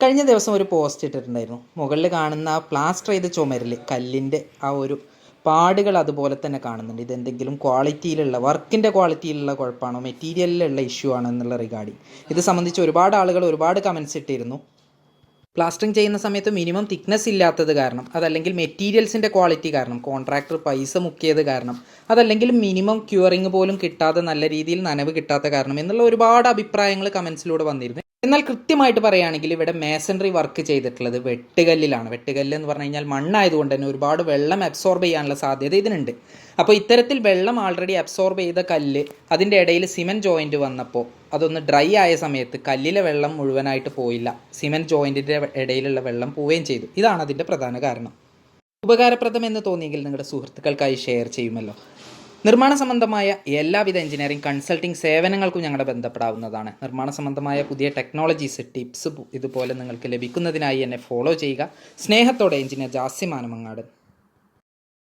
കഴിഞ്ഞ ദിവസം ഒരു പോസ്റ്റ് ഇട്ടിട്ടുണ്ടായിരുന്നു. മുകളിൽ കാണുന്ന ആ പ്ലാസ്റ്റർ ചെയ്ത ചുമരിൽ കല്ലിന്റെ ആ ഒരു പാടുകൾ അതുപോലെ തന്നെ കാണുന്നുണ്ട്. ഇതെന്തെങ്കിലും ക്വാളിറ്റിയിലുള്ള വർക്കിന്റെ ക്വാളിറ്റിയിലുള്ള കുഴപ്പമാണോ മെറ്റീരിയലിലുള്ള ഇഷ്യൂ ആണോ എന്നുള്ള റിഗാർഡിങ് ഇത് സംബന്ധിച്ച് ഒരുപാട് ആളുകൾ ഒരുപാട് കമൻസ് ഇട്ടിരുന്നു. പ്ലാസ്റ്ററിങ് ചെയ്യുന്ന സമയത്ത് മിനിമം തിക്നെസ് ഇല്ലാത്തത് കാരണം അതല്ലെങ്കിൽ മെറ്റീരിയൽസിന്റെ ക്വാളിറ്റി കാരണം കോൺട്രാക്ടർ പൈസ മുക്കിയത് കാരണം അതല്ലെങ്കിൽ മിനിമം ക്യൂറിങ് പോലും കിട്ടാതെ നല്ല രീതിയിൽ നനവ് കിട്ടാത്ത കാരണം എന്നുള്ള ഒരുപാട് അഭിപ്രായങ്ങൾ കമൻസിലൂടെ വന്നിരുന്നു. എന്നാൽ കൃത്യമായിട്ട് പറയുകയാണെങ്കിൽ ഇവിടെ മേസൻറി വർക്ക് ചെയ്തിട്ടുള്ളത് വെട്ടുകല്ലിലാണ്. വെട്ടുകല്ല് എന്ന് പറഞ്ഞു കഴിഞ്ഞാൽ മണ്ണായതുകൊണ്ട് തന്നെ ഒരുപാട് വെള്ളം അബ്സോർബ് ചെയ്യാനുള്ള സാധ്യത ഇതിനുണ്ട്. അപ്പോൾ ഇത്തരത്തിൽ വെള്ളം ആൾറെഡി അബ്സോർബ് ചെയ്ത കല്ല് അതിന്റെ ഇടയിൽ സിമെന്റ് ജോയിന്റ് വന്നപ്പോൾ അതൊന്ന് ഡ്രൈ ആയ സമയത്ത് കല്ലിലെ വെള്ളം മുഴുവനായിട്ട് പോയില്ല. സിമെന്റ് ജോയിന്റിന്റെ ഇടയിലുള്ള വെള്ളം പോവുകയും ചെയ്തു. ഇതാണ് അതിന്റെ പ്രധാന കാരണം. ഉപകാരപ്രദം എന്ന് തോന്നിയെങ്കിൽ നിങ്ങളുടെ സുഹൃത്തുക്കൾക്കായി ഷെയർ ചെയ്യുമല്ലോ. നിർമ്മാണ സംബന്ധമായ എല്ലാവിധ എഞ്ചിനീയറിംഗ് കൺസൾട്ടിംഗ് സേവനങ്ങൾക്കും ഞങ്ങളെ ബന്ധപ്പെടാവുന്നതാണ്. നിർമ്മാണ സംബന്ധമായ പുതിയ ടെക്നോളജീസ് ടിപ്സ് ഇതുപോലെ നിങ്ങൾക്ക് ലഭിക്കുന്നതിനായി എന്നെ ഫോളോ ചെയ്യുക. സ്നേഹത്തോടെ എഞ്ചിനീയർ ജാസിമാനമങ്ങാട്.